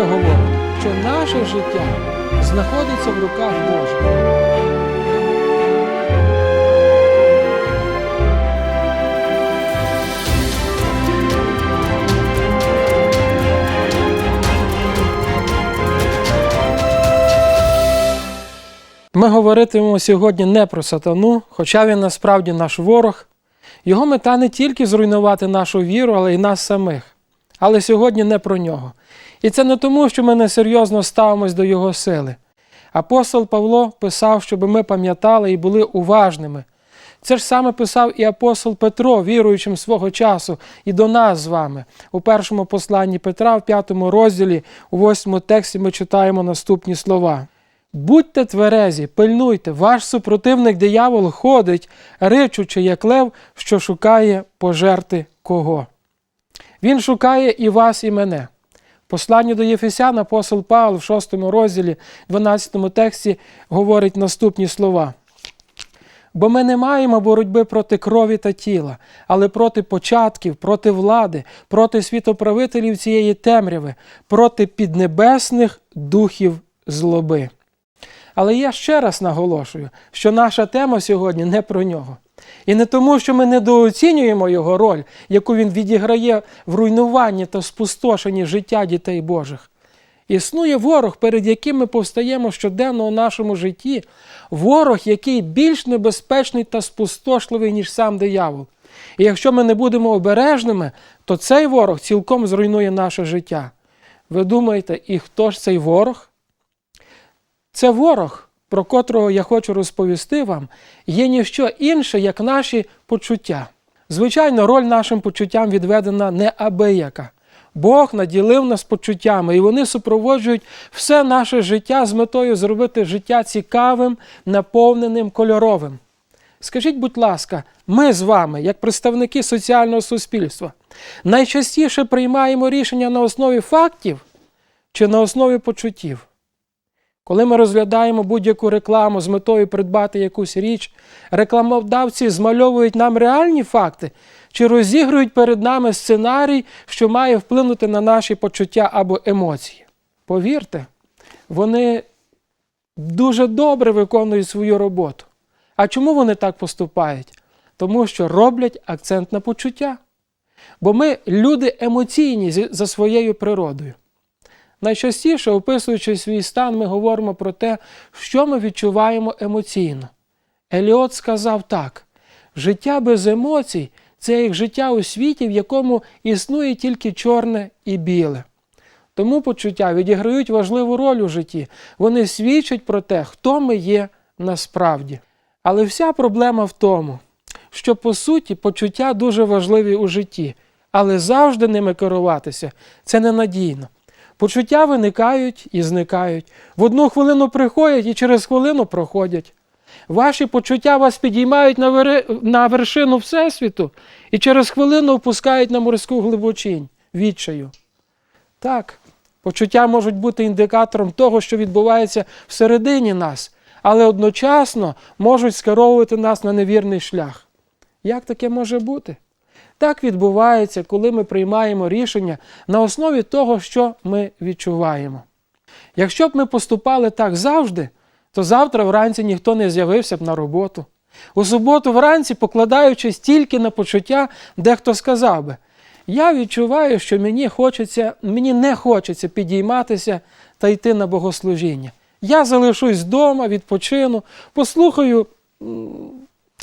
Біблія говорить, що наше життя знаходиться в руках Божих. Ми говоритимемо сьогодні не про сатану, хоча він насправді наш ворог. Його мета не тільки зруйнувати нашу віру, але й нас самих. Але сьогодні не про нього. І це не тому, що ми несерйозно ставимось до його сили. Апостол Павло писав, щоб ми пам'ятали і були уважними. Це ж саме писав і апостол Петро, віруючим свого часу, і до нас з вами. У першому посланні Петра, в п'ятому розділі, у восьмому тексті ми читаємо наступні слова. Будьте тверезі, пильнуйте, ваш супротивник диявол ходить, ричучи, як лев, що шукає пожерти кого. Він шукає і вас, і мене. В Посланні до Єфесян апостол Павло в 6 розділі, 12 тексті говорить наступні слова. Бо ми не маємо боротьби проти крові та тіла, але проти початків, проти влади, проти світоправителів цієї темряви, проти піднебесних духів злоби. Але я ще раз наголошую, що наша тема сьогодні не про нього. І не тому, що ми недооцінюємо його роль, яку він відіграє в руйнуванні та спустошенні життя дітей Божих. Існує ворог, перед яким ми повстаємо щоденно у нашому житті, ворог, який більш небезпечний та спустошливий, ніж сам диявол. І якщо ми не будемо обережними, то цей ворог цілком зруйнує наше життя. Ви думаєте, і хто ж цей ворог? Це ворог, про котрого я хочу розповісти вам, є ніщо інше, як наші почуття. Звичайно, роль нашим почуттям відведена неабияка. Бог наділив нас почуттями, і вони супроводжують все наше життя з метою зробити життя цікавим, наповненим, кольоровим. Скажіть, будь ласка, ми з вами, як представники соціального суспільства, найчастіше приймаємо рішення на основі фактів чи на основі почуттів? Коли ми розглядаємо будь-яку рекламу з метою придбати якусь річ, рекламодавці змальовують нам реальні факти чи розігрують перед нами сценарій, що має вплинути на наші почуття або емоції. Повірте, вони дуже добре виконують свою роботу. А чому вони так поступають? Тому що роблять акцент на почуття. Бо ми люди емоційні за своєю природою. Найчастіше, описуючи свій стан, ми говоримо про те, що ми відчуваємо емоційно. Еліот сказав так: життя без емоцій це як життя у світі, в якому існує тільки чорне і біле. Тому почуття відіграють важливу роль у житті. Вони свідчать про те, хто ми є насправді. Але вся проблема в тому, що по суті почуття дуже важливі у житті, але завжди ними керуватися це ненадійно. Почуття виникають і зникають. В одну хвилину приходять і через хвилину проходять. Ваші почуття вас підіймають на, вери... на вершину Всесвіту і через хвилину опускають на морську глибочинь відчаю. Так, почуття можуть бути індикатором того, що відбувається всередині нас, але одночасно можуть скеровувати нас на невірний шлях. Як таке може бути? Так відбувається, коли ми приймаємо рішення на основі того, що ми відчуваємо. Якщо б ми поступали так завжди, то завтра вранці ніхто не з'явився б на роботу. У суботу вранці, покладаючись тільки на почуття, дехто сказав би: Я відчуваю, що мені хочеться, мені не хочеться підійматися та йти на богослужіння. Я залишусь вдома, відпочину, послухаю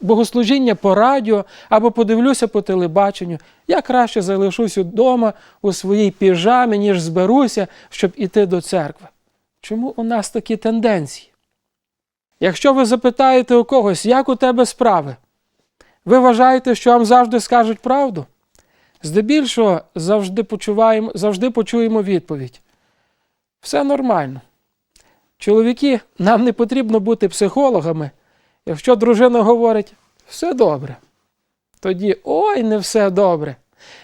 богослужіння по радіо або подивлюся по телебаченню. Я краще залишусь вдома у своїй піжамі, ніж зберуся, щоб іти до церкви. Чому у нас такі тенденції? Якщо ви запитаєте у когось, як у тебе справи, ви вважаєте, що вам завжди скажуть правду? Здебільшого завжди, почуваємо, завжди почуємо відповідь. Все нормально. Чоловіки, нам не потрібно бути психологами. Якщо дружина говорить, все добре, тоді ой, не все добре.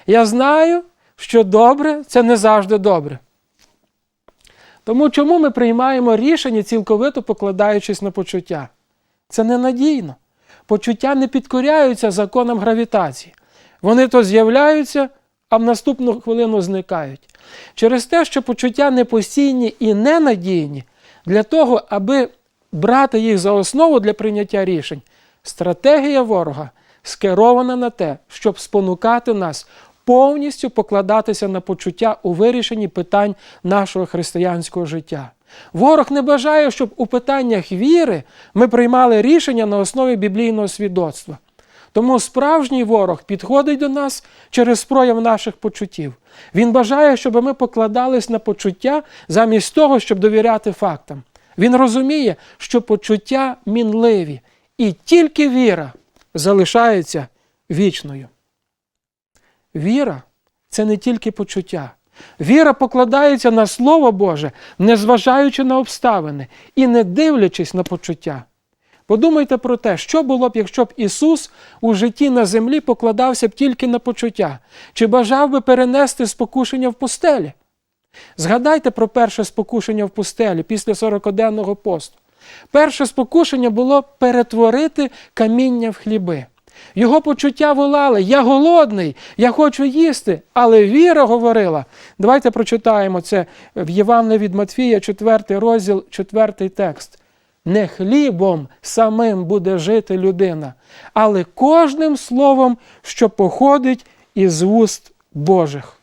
Я знаю, що добре це не завжди добре. Тому чому ми приймаємо рішення, цілковито покладаючись на почуття? Це ненадійно. Почуття не підкоряються законам гравітації. Вони то з'являються, а в наступну хвилину зникають. Через те, що почуття непостійні і ненадійні, для того, аби брати їх за основу для прийняття рішень, стратегія ворога скерована на те, щоб спонукати нас повністю покладатися на почуття у вирішенні питань нашого християнського життя. Ворог не бажає, щоб у питаннях віри ми приймали рішення на основі біблійного свідоцтва. Тому справжній ворог підходить до нас через прояв наших почуттів. Він бажає, щоб ми покладались на почуття замість того, щоб довіряти фактам. Він розуміє, що почуття мінливі, і тільки віра залишається вічною. Віра це не тільки почуття. Віра покладається на Слово Боже, незважаючи на обставини і не дивлячись на почуття. Подумайте про те, що було б, якщо б Ісус у житті на землі покладався б тільки на почуття, чи бажав би перенести спокушення в пустелі? Згадайте про перше спокушення в пустелі після 40-денного посту. Перше спокушення було перетворити каміння в хліби. Його почуття волали: Я голодний, я хочу їсти. Але віра говорила. Давайте прочитаємо це в Євангелії від Матфія, 4 розділ, 4 текст. Не хлібом самим буде жити людина, але кожним словом, що походить із вуст Божих.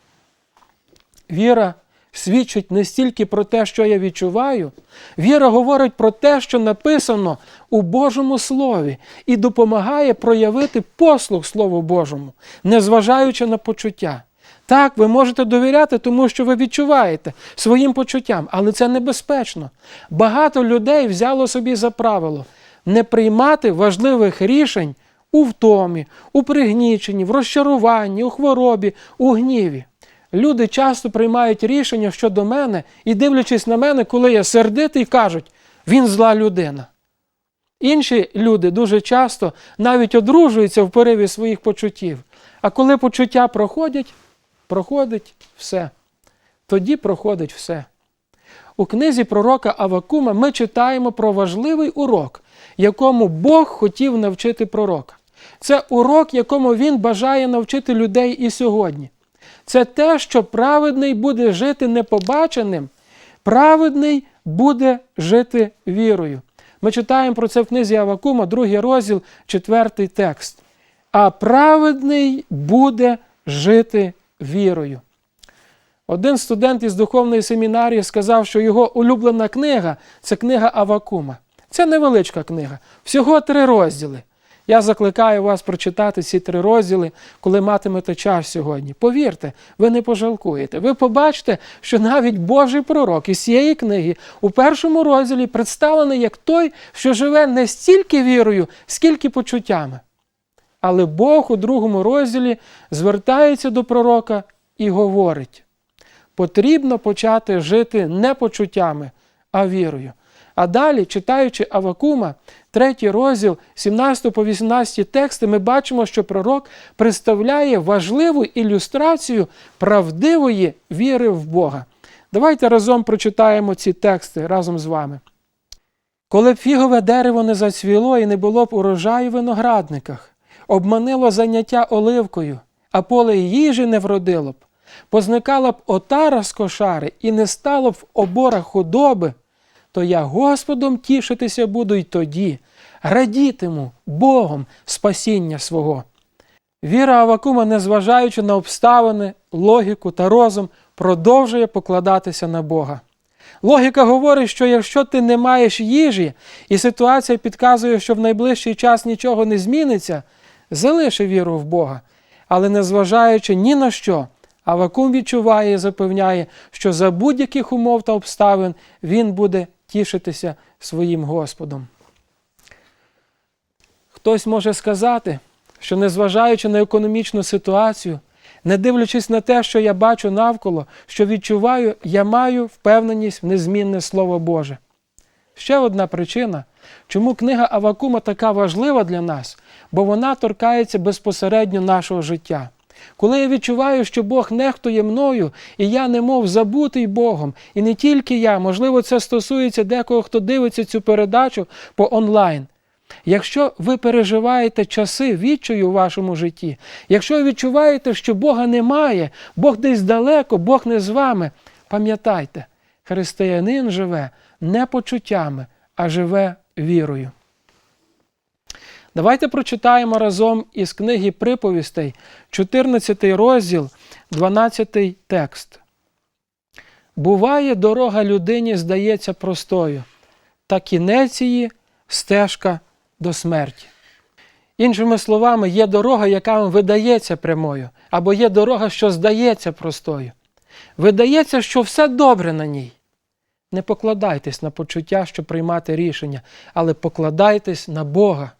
Віра свідчить не стільки про те, що я відчуваю, віра говорить про те, що написано у Божому Слові, і допомагає проявити послуг Слову Божому, незважаючи на почуття. Так, ви можете довіряти, тому що ви відчуваєте своїм почуттям, але це небезпечно. Багато людей взяло собі за правило не приймати важливих рішень у втомі, у пригніченні, в розчаруванні, у хворобі, у гніві. Люди часто приймають рішення щодо мене і, дивлячись на мене, коли я сердитий, кажуть, він зла людина. Інші люди дуже часто навіть одружуються в пориві своїх почуттів. А коли почуття проходять, проходить все. Тоді проходить все. У книзі пророка Авакума ми читаємо про важливий урок, якому Бог хотів навчити пророка. Це урок, якому він бажає навчити людей і сьогодні. Це те, що праведний буде жити непобаченим, праведний буде жити вірою. Ми читаємо про це в книзі Авакума, другий розділ, четвертий текст. А праведний буде жити вірою. Один студент із духовної семінарії сказав, що його улюблена книга це книга Авакума. Це невеличка книга, всього три розділи. Я закликаю вас прочитати ці три розділи, коли матимете час сьогодні. Повірте, ви не пожалкуєте. Ви побачите, що навіть Божий пророк із цієї книги у першому розділі представлений як той, що живе не стільки вірою, скільки почуттями. Але Бог у другому розділі звертається до пророка і говорить: потрібно почати жити не почуттями, а вірою. А далі, читаючи Авакума, третій розділ, 17 по 18 тексти, ми бачимо, що пророк представляє важливу ілюстрацію правдивої віри в Бога. Давайте разом прочитаємо ці тексти разом з вами. Коли б фігове дерево не зацвіло і не було б урожаю в виноградниках, обманило заняття оливкою, а поле їжі не вродило б, позникала б отара з кошари і не стало б в оборах худоби, то я Господом тішитися буду й тоді, радітиму Богом спасіння свого. Віра Авакума, незважаючи на обставини, логіку та розум, продовжує покладатися на Бога. Логіка говорить, що якщо ти не маєш їжі, і ситуація підказує, що в найближчий час нічого не зміниться, залиши віру в Бога. Але незважаючи ні на що, Авакум відчуває і запевняє, що за будь-яких умов та обставин він буде тішитися своїм Господом. Хтось може сказати, що незважаючи на економічну ситуацію, не дивлячись на те, що я бачу навколо, що відчуваю, я маю впевненість в незмінне Слово Боже. Ще одна причина, чому книга Авакума така важлива для нас, бо вона торкається безпосередньо нашого життя. Коли я відчуваю, що Бог нехтує мною, і я немов забутий Богом, і не тільки я, можливо, це стосується декого, хто дивиться цю передачу по онлайн. Якщо ви переживаєте часи відчаю у вашому житті, якщо ви відчуваєте, що Бога немає, Бог десь далеко, Бог не з вами, пам'ятайте, християнин живе не почуттями, а живе вірою. Давайте прочитаємо разом із книги приповістей, 14 розділ, 12 текст. Буває, дорога людині здається простою, та кінець її стежка до смерті. Іншими словами, є дорога, яка вам видається прямою, або є дорога, що здається простою. Видається, що все добре на ній. Не покладайтесь на почуття, щоб приймати рішення, але покладайтесь на Бога.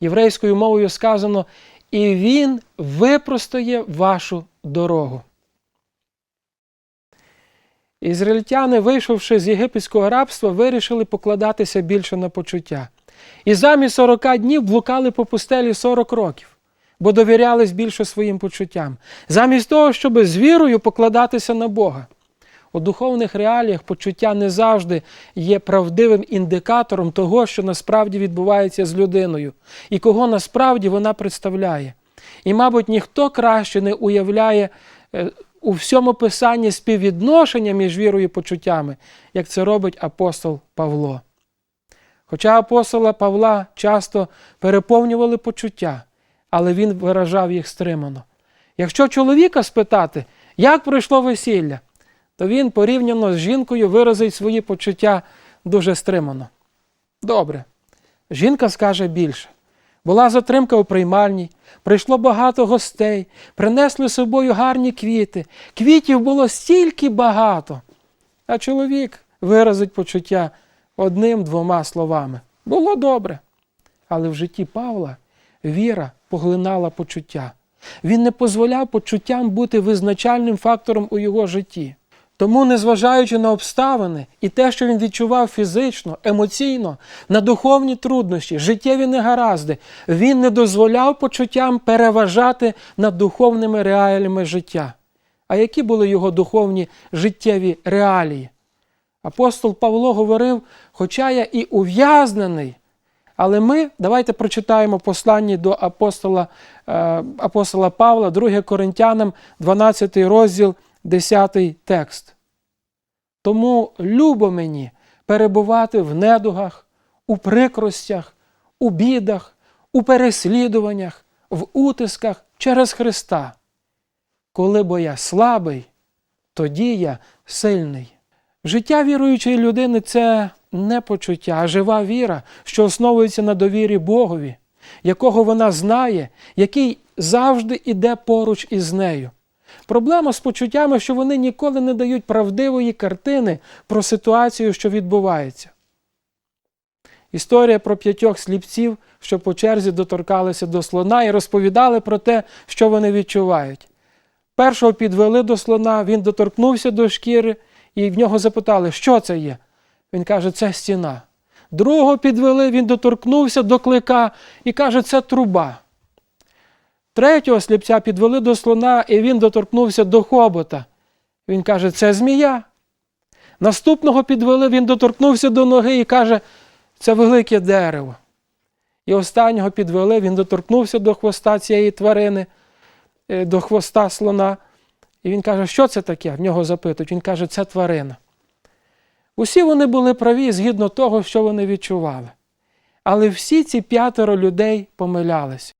Єврейською мовою сказано, і Він випростає вашу дорогу. Ізраїльтяни, вийшовши з єгипетського рабства, вирішили покладатися більше на почуття. І замість 40 днів блукали по пустелі 40 років, бо довірялись більше своїм почуттям, замість того, щоб з вірою покладатися на Бога. У духовних реаліях почуття не завжди є правдивим індикатором того, що насправді відбувається з людиною, і кого насправді вона представляє. І, мабуть, ніхто краще не уявляє е, у всьому писанні співвідношення між вірою і почуттями, як це робить апостол Павло. Хоча апостола Павла часто переповнювали почуття, але він виражав їх стримано. Якщо чоловіка спитати, як пройшло весілля, то він порівняно з жінкою виразить свої почуття дуже стримано. Добре, жінка скаже більше. Була затримка у приймальні, прийшло багато гостей, принесли з собою гарні квіти. Квітів було стільки багато. А чоловік виразить почуття одним-двома словами. Було добре. Але в житті Павла віра поглинала почуття. Він не дозволяв почуттям бути визначальним фактором у його житті. Тому, незважаючи на обставини і те, що він відчував фізично, емоційно, на духовні труднощі, життєві негаразди, він не дозволяв почуттям переважати над духовними реаліями життя. А які були його духовні життєві реалії? Апостол Павло говорив, хоча я і ув'язнений, але ми, давайте прочитаємо послання до апостола, е, апостола Павла, 2 Коринтянам, 12 розділ, 10 текст. Тому любо мені перебувати в недугах, у прикростях, у бідах, у переслідуваннях, в утисках через Христа. Коли бо я слабий, тоді я сильний. Життя віруючої людини це не почуття, а жива віра, що основується на довірі Богові, якого вона знає, який завжди іде поруч із нею. Проблема з почуттями, що вони ніколи не дають правдивої картини про ситуацію, що відбувається. Історія про п'ятьох сліпців, що по черзі доторкалися до слона і розповідали про те, що вони відчувають. Першого підвели до слона, він доторкнувся до шкіри, і в нього запитали, що це є. Він каже, це стіна. Другого підвели, він доторкнувся до клика і каже, це труба. Третього сліпця підвели до слона, і він доторкнувся до хобота. Він каже, це змія. Наступного підвели, він доторкнувся до ноги і каже, це велике дерево. І останнього підвели, він доторкнувся до хвоста цієї тварини, е, до хвоста слона. І він каже, що це таке? В нього запитують. Він каже, це тварина. Усі вони були праві згідно того, що вони відчували. Але всі ці п'ятеро людей помилялися.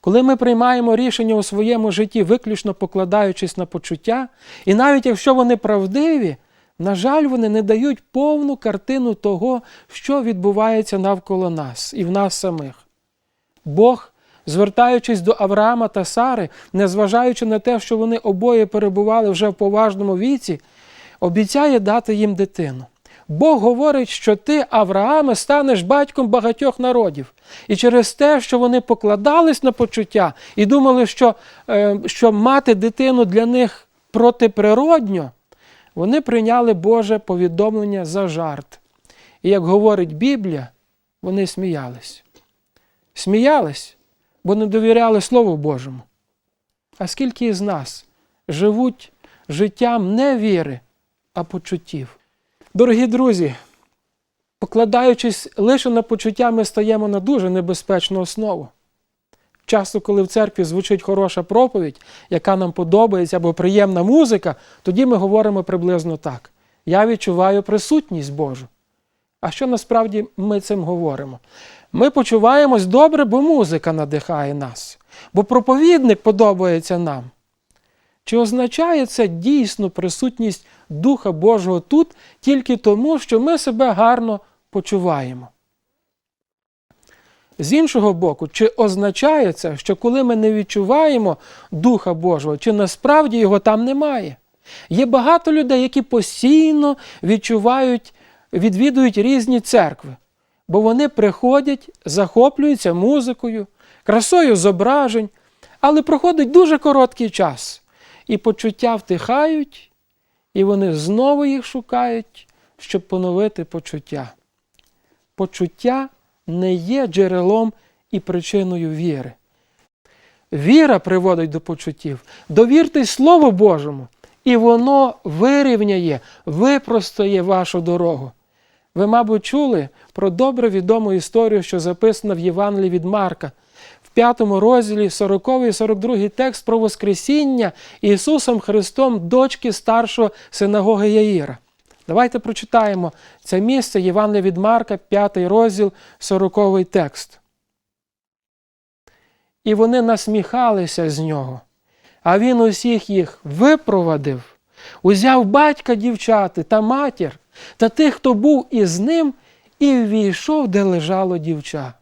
Коли ми приймаємо рішення у своєму житті, виключно покладаючись на почуття, і навіть якщо вони правдиві, на жаль, вони не дають повну картину того, що відбувається навколо нас і в нас самих. Бог, звертаючись до Авраама та Сари, незважаючи на те, що вони обоє перебували вже в поважному віці, обіцяє дати їм дитину. Бог говорить, що ти, Аврааме, станеш батьком багатьох народів. І через те, що вони покладались на почуття і думали, що, е, що мати дитину для них протиприродньо, вони прийняли Боже повідомлення за жарт. І як говорить Біблія, вони сміялись. Сміялись, бо не довіряли Слову Божому. А скільки із нас живуть життям не віри, а почуттів? Дорогі друзі, Покладаючись лише на почуття, ми стаємо на дуже небезпечну основу. Часто, коли в церкві звучить хороша проповідь, яка нам подобається, або приємна музика, тоді ми говоримо приблизно так: Я відчуваю присутність Божу. А що насправді ми цим говоримо? Ми почуваємось добре, бо музика надихає нас, бо проповідник подобається нам. Чи означає це дійсно присутність Духа Божого тут тільки тому, що ми себе гарно почуваємо? З іншого боку, чи означає це, що коли ми не відчуваємо Духа Божого, чи насправді його там немає? Є багато людей, які постійно відчувають, відвідують різні церкви, бо вони приходять, захоплюються музикою, красою зображень, але проходить дуже короткий час, і почуття втихають, і вони знову їх шукають, щоб поновити почуття. Почуття не є джерелом і причиною віри. Віра приводить до почуттів. Довіртесь Слову Божому, і воно вирівняє, випростає вашу дорогу. Ви, мабуть, чули про добре відому історію, що записана в Євангелії від Марка. В п'ятому розділі 40 і 42 текст про Воскресіння Ісусом Христом дочки старшого синагоги Яїра. Давайте прочитаємо це місце Євангелія від Марка, 5 розділ, 40 текст. І вони насміхалися з нього, а він усіх їх випровадив, узяв батька дівчати та матір та тих, хто був із ним, і ввійшов, де лежало дівча.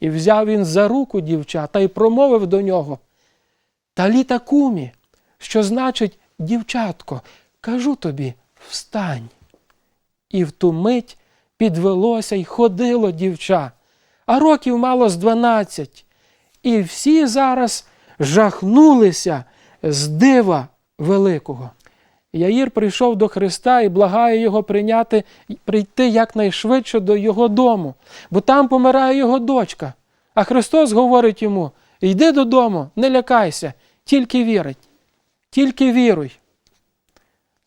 І взяв він за руку дівча та й промовив до нього Таліта кумі, що значить, дівчатко, кажу тобі, встань. І в ту мить підвелося й ходило дівча, а років мало з дванадцять. І всі зараз жахнулися з дива великого. Яїр прийшов до Христа і благає його прийняти, прийти якнайшвидше до його дому, бо там помирає його дочка. А Христос говорить йому: йди додому, не лякайся, тільки вірить, тільки віруй.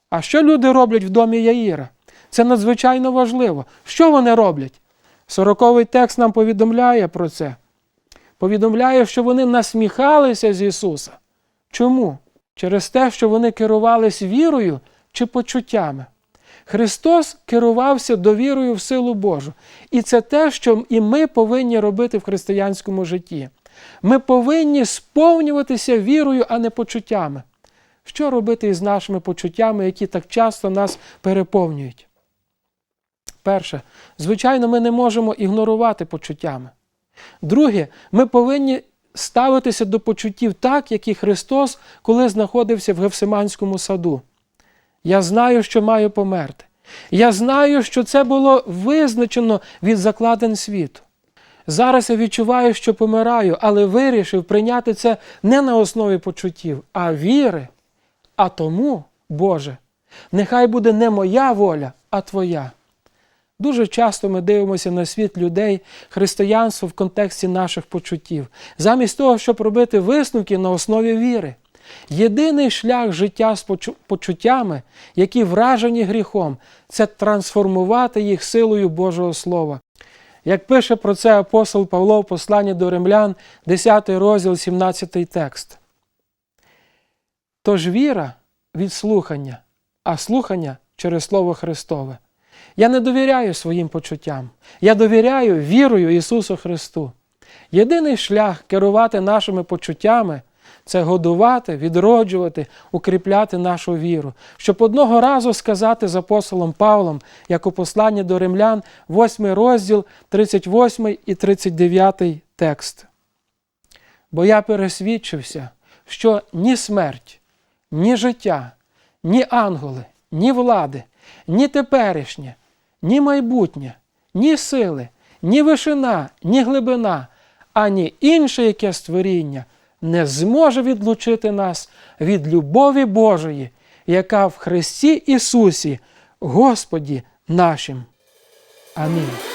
А що люди роблять в домі Яїра? Це надзвичайно важливо. Що вони роблять? Сороковий текст нам повідомляє про це. Повідомляє, що вони насміхалися з Ісуса. Чому? Через те, що вони керувались вірою чи почуттями. Христос керувався довірою в силу Божу. І це те, що і ми повинні робити в християнському житті. Ми повинні сповнюватися вірою, а не почуттями. Що робити із нашими почуттями, які так часто нас переповнюють? Перше, звичайно, ми не можемо ігнорувати почуттями. Друге, ми повинні ставитися до почуттів так, як і Христос, коли знаходився в Гевсиманському саду. Я знаю, що маю померти. Я знаю, що це було визначено від закладин світу. Зараз я відчуваю, що помираю, але вирішив прийняти це не на основі почуттів, а віри. А тому, Боже, нехай буде не моя воля, а Твоя. Дуже часто ми дивимося на світ людей, християнство в контексті наших почуттів, замість того, щоб робити висновки на основі віри. Єдиний шлях життя з почуттями, які вражені гріхом, це трансформувати їх силою Божого Слова. Як пише про це апостол Павло в посланні до римлян, 10 розділ, 17 текст. Тож віра від слухання, а слухання через Слово Христове. Я не довіряю своїм почуттям. Я довіряю вірою Ісусу Христу. Єдиний шлях керувати нашими почуттями це годувати, відроджувати, укріпляти нашу віру, щоб одного разу сказати з апостолом Павлом, як у посланні до римлян, 8 розділ, 38 і 39 текст. Бо я пересвідчився, що ні смерть, ні життя, ні ангели, ні влади, ні теперішнє, ні майбутнє, ні сили, ні вишина, ні глибина, ані інше яке створіння не зможе відлучити нас від любові Божої, яка в Христі Ісусі, Господі нашим. Амінь.